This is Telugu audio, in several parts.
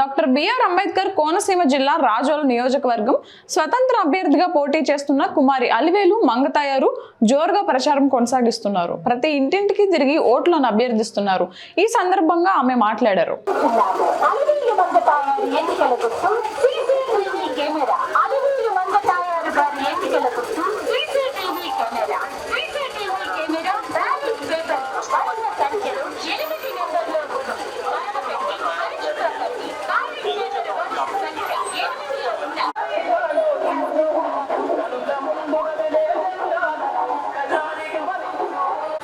డాక్టర్ బిఆర్ అంబేద్కర్ కోనసీమ జిల్లా రాజోల నియోజకవర్గం స్వతంత్ర అభ్యర్థిగా పోటీ చేస్తున్న కుమారి అలివేలు మంగతాయారు జోరుగా ప్రచారం కొనసాగిస్తున్నారు ప్రతి ఇంటింటికి తిరిగి ఓట్లను అభ్యర్థిస్తున్నారు ఈ సందర్భంగా ఆమె మాట్లాడారు అలివేలు మంగతాయారు ఎన్నికల గుర్తు సీసీటీవీ కెమెరా అలివేలు మంగతాయారు గారి ఎన్నికల గుర్తు CCTV camera CCTV camera ballot paper వరుస సంఖ్యలు ఎనిమిది నెంబర్లో ఉంటుంది వరదపెట్టి పరిచిత్రపట్టి బ్యాలెట్ పేపర్ వరుస సంఖ్య ఎనిమిదిలో ఉన్న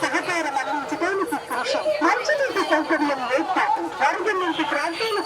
సహకారం అందించడానికి కృషి మంచినీటి సౌకర్యం వేస్తారు వరద నుంచి ప్రాంతాలకు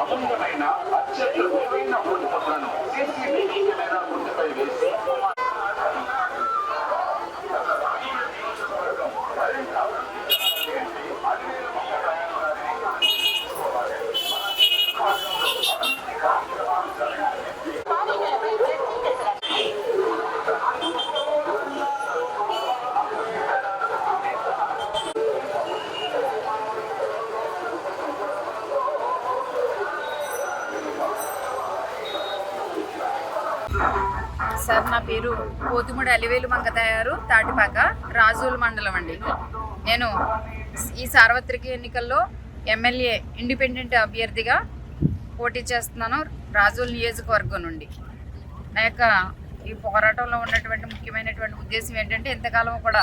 అమూల్యమైన అత్యంత విలువైన ఓటు పత్రాలను సీసీటీవీ కెమెరా గుర్తుపై వేసి సార్ నా పేరు పోతుముడి అలివేలు మంగతయారు తాటిపాక రాజుల మండలం అండి. నేను ఈ సార్వత్రిక ఎన్నికల్లో ఎమ్మెల్యే ఇండిపెండెంట్ అభ్యర్థిగా పోటీ చేస్తున్నాను రాజుల నియోజకవర్గం నుండి. నా యొక్క ఈ పోరాటంలో ఉన్నటువంటి ముఖ్యమైనటువంటి ఉద్దేశం ఏంటంటే ఇంతకాలం కూడా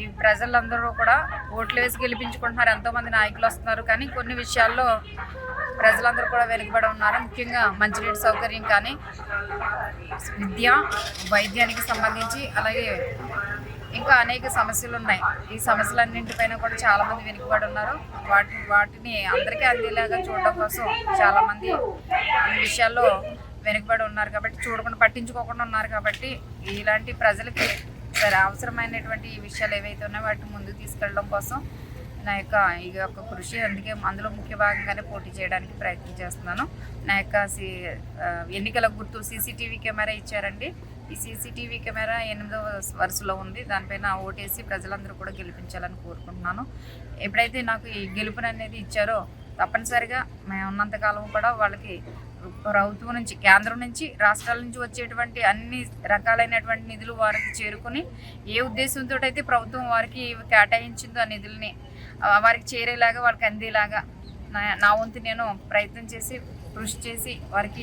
ఈ ప్రజలందరూ కూడా ఓట్లు వేసి గెలిపించుకుంటున్నారు. ఎంతోమంది నాయకులు వస్తున్నారు. కానీ కొన్ని విషయాల్లో ప్రజలందరూ కూడా వెనుకబడి ఉన్నారు. ముఖ్యంగా మంచినీటి సౌకర్యం కానీ విద్య వైద్యానికి సంబంధించి అలాగే ఇంకా అనేక సమస్యలు ఉన్నాయి. ఈ సమస్యలన్నింటిపైన కూడా చాలామంది వెనుకబడి ఉన్నారు. వాటి వాటిని అందరికీ అందేలాగా చూడడం కోసం చాలామంది ఈ విషయాల్లో వెనుకబడి ఉన్నారు కాబట్టి చూడకుండా పట్టించుకోకుండా ఉన్నారు కాబట్టి ఇలాంటి ప్రజలకి సరే అవసరమైనటువంటి ఈ విషయాలు ఏవైతే ఉన్నాయో వాటిని ముందుకు తీసుకెళ్ళడం కోసం నా యొక్క ఈ యొక్క కృషి అందుకే అందులో ముఖ్య భాగంగానే పోటీ చేయడానికి ప్రయత్నం చేస్తున్నాను. నా యొక్క సి ఎన్నికల గుర్తు సీసీటీవీ కెమెరా ఇచ్చారండి. ఈ సీసీటీవీ కెమెరా ఎనిమిదో వరుసలో ఉంది. దానిపైన ఓటేసి ప్రజలందరూ కూడా గెలిపించాలని కోరుకుంటున్నాను. ఎప్పుడైతే నాకు ఈ గెలుపుని అనేది ఇచ్చారో తప్పనిసరిగా మేము ఉన్నంతకాలం కూడా వాళ్ళకి ప్రభుత్వం నుంచి కేంద్రం నుంచి రాష్ట్రాల నుంచి వచ్చేటువంటి అన్ని రకాలైనటువంటి నిధులు వారికి చేరుకుని ఏ ఉద్దేశంతో అయితే ప్రభుత్వం వారికి కేటాయించిందో ఆ నిధుల్ని వారికి చేరేలాగా వాళ్ళకి అందేలాగా నా నా వంతు నేను ప్రయత్నం చేసి కృషి చేసి వారికి